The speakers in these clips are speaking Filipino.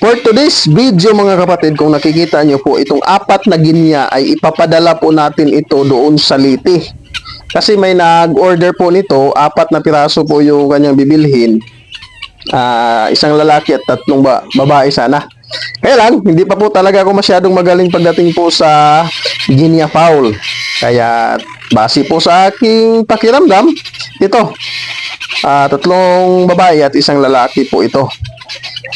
For today's video mga kapatid, kung nakikita nyo po, itong apat na ginya ay ipapadala po natin ito doon sa Liti. Kasi may nag-order po nito, apat na piraso po yung kanyang bibilhin. Ah, isang lalaki at tatlong ba- babae sana. Kaya lang, hindi pa po talaga ako masyadong magaling pagdating po sa ginya fowl. Kaya base po sa aking pakiramdam, ito, ah, tatlong babae at isang lalaki po ito.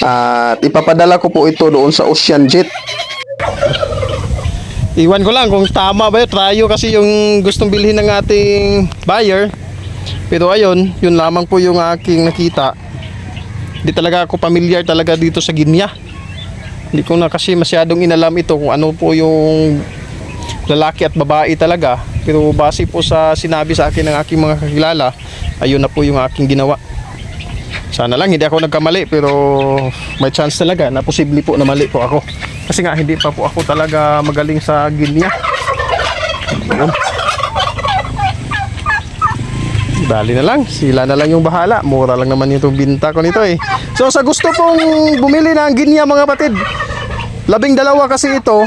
At ipapadala ko po ito doon sa Ocean Jet. Iwan ko lang kung tama ba yun. Trayo kasi yung gustong bilhin ng ating buyer. Pero ayun, yun lamang po yung aking nakita. Hindi talaga ako familiar talaga dito sa Ginya. Hindi ko na kasi masyadong inalam ito kung ano po yung lalaki at babae talaga. Pero base po sa sinabi sa akin ng aking mga kakilala, ayun na po yung aking ginawa. Sana lang hindi ako nagkamali pero may chance talaga na posible po na mali po ako. Kasi nga hindi pa po ako talaga magaling sa ginya. Ayun. Dali na lang, sila na lang yung bahala. Mura lang naman yung binta ko nito eh. So sa gusto pong bumili ng ginya mga patid, labing dalawa kasi ito,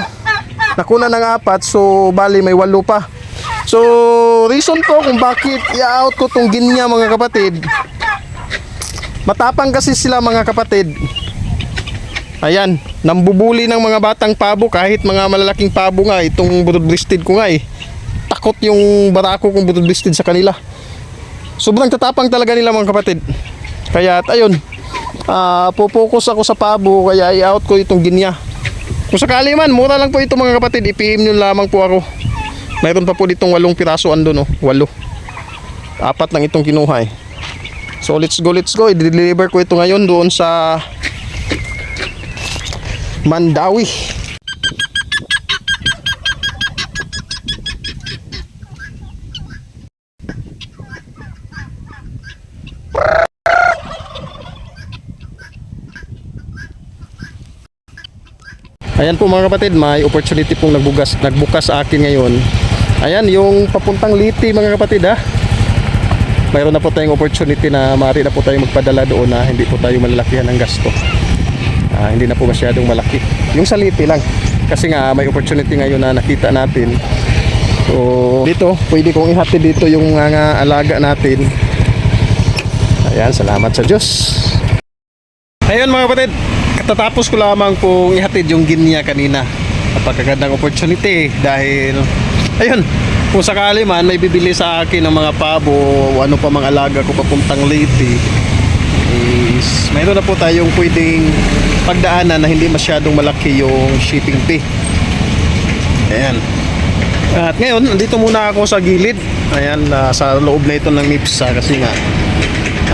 nakuna ng apat, so bali may walo pa. So reason po kung bakit i-out ko tong ginya mga kapatid, Matapang kasi sila mga kapatid. Ayan, nambubuli ng mga batang pabo kahit mga malalaking pabo nga itong broadbreasted ko nga eh. Takot yung barako kong broadbreasted sa kanila. Sobrang tatapang talaga nila mga kapatid. Kaya at ayun, ah pupokus ako sa pabo kaya i-out ko itong ginya. Kung sakali man, mura lang po ito mga kapatid, ipim nyo lamang po ako. Mayroon pa po ditong walong piraso ando no, walo. Apat lang itong kinuha eh. So let's go, let's go. I-deliver ko ito ngayon doon sa Mandawi. Ayan po mga kapatid, may opportunity pong nagbukas, nagbukas akin ngayon. Ayan, yung papuntang Liti mga kapatid ha mayroon na po tayong opportunity na maaari na po tayong magpadala doon na hindi po tayo malalakihan ng gasto. Ah, hindi na po masyadong malaki. Yung saliti lang. Kasi nga may opportunity ngayon na nakita natin. So, dito, pwede kong ihatid dito yung mga alaga natin. Ayan, salamat sa Diyos. Ayun mga kapatid, katatapos ko lamang pong ihatid yung ginya kanina. Napakagandang opportunity dahil, ayun, kung sakali man may bibili sa akin ng mga pabo o ano pa mga alaga ko papuntang Leyte is mayroon na po tayong pwedeng pagdaanan na hindi masyadong malaki yung shipping fee. Ayan. At ngayon, nandito muna ako sa gilid. Ayan, ah, sa loob na ito ng MIPSA kasi nga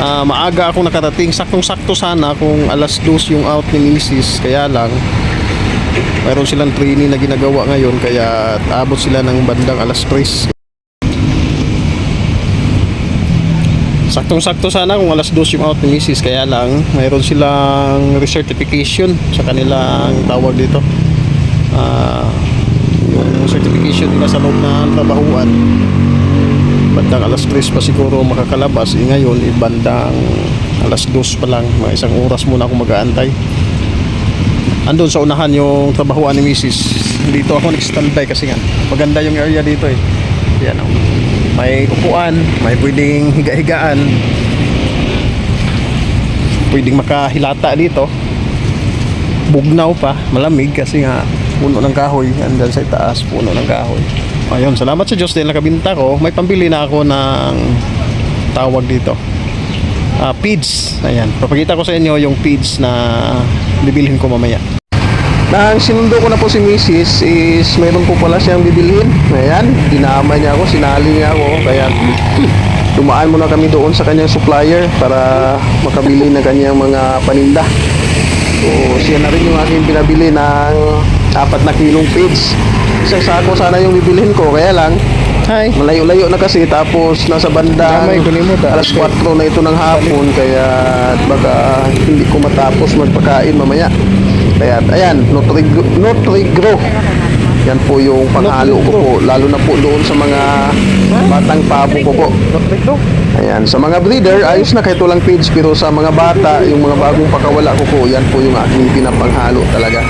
ah, maaga ako nakarating. Saktong-sakto sana kung alas 2 yung out ni Mrs. Kaya lang, mayroon silang training na ginagawa ngayon kaya abot sila ng bandang alas 3 saktong-sakto sana kung alas 2 yung out ni Mrs. kaya lang mayroon silang recertification sa kanilang tawag dito. Ah, yung certification nila sa loob ng trabahuan. Bandang alas 3 pa siguro makakalabas. Eh ngayon eh, bandang alas 2 pa lang. Mga isang oras muna ako mag-aantay andun sa unahan yung trabahuan ni Mrs. Dito ako nag-standby kasi nga maganda yung area dito eh. Yan oh. May upuan, may pwedeng higa-higaan. Pwedeng makahilata dito. Bugnaw pa, malamig kasi nga puno ng kahoy. Andun sa itaas, puno ng kahoy. Ayun, salamat sa Diyos dahil nakabinta ko. May pambili na ako ng tawag dito. Ah, feeds. Ayan, papakita ko sa inyo yung feeds na bibilhin ko mamaya. Nang sinundo ko na po si Mrs. is mayroon po pala siyang bibilhin. Ayan, dinama niya ako, sinali niya ako. Kaya dumaan muna kami doon sa kanyang supplier para makabili ng kanyang mga paninda. So, siya na rin yung aking pinabili ng apat na kilong feeds. Isang sako sana yung bibilhin ko, kaya lang Hi. malayo-layo na kasi tapos nasa banda. Damay, mo, alas 4 na ito ng hapon kaya baka hindi ko matapos magpakain mamaya. Kaya ayan Nutrigro, Nutrigro Yan po yung panghalo ko po, lalo na po doon sa mga batang pabo ko po. Ayan, sa mga breeder, ayos na kahit walang page pero sa mga bata, yung mga bagong pakawala ko po, yan po yung aking pinapanghalo talaga.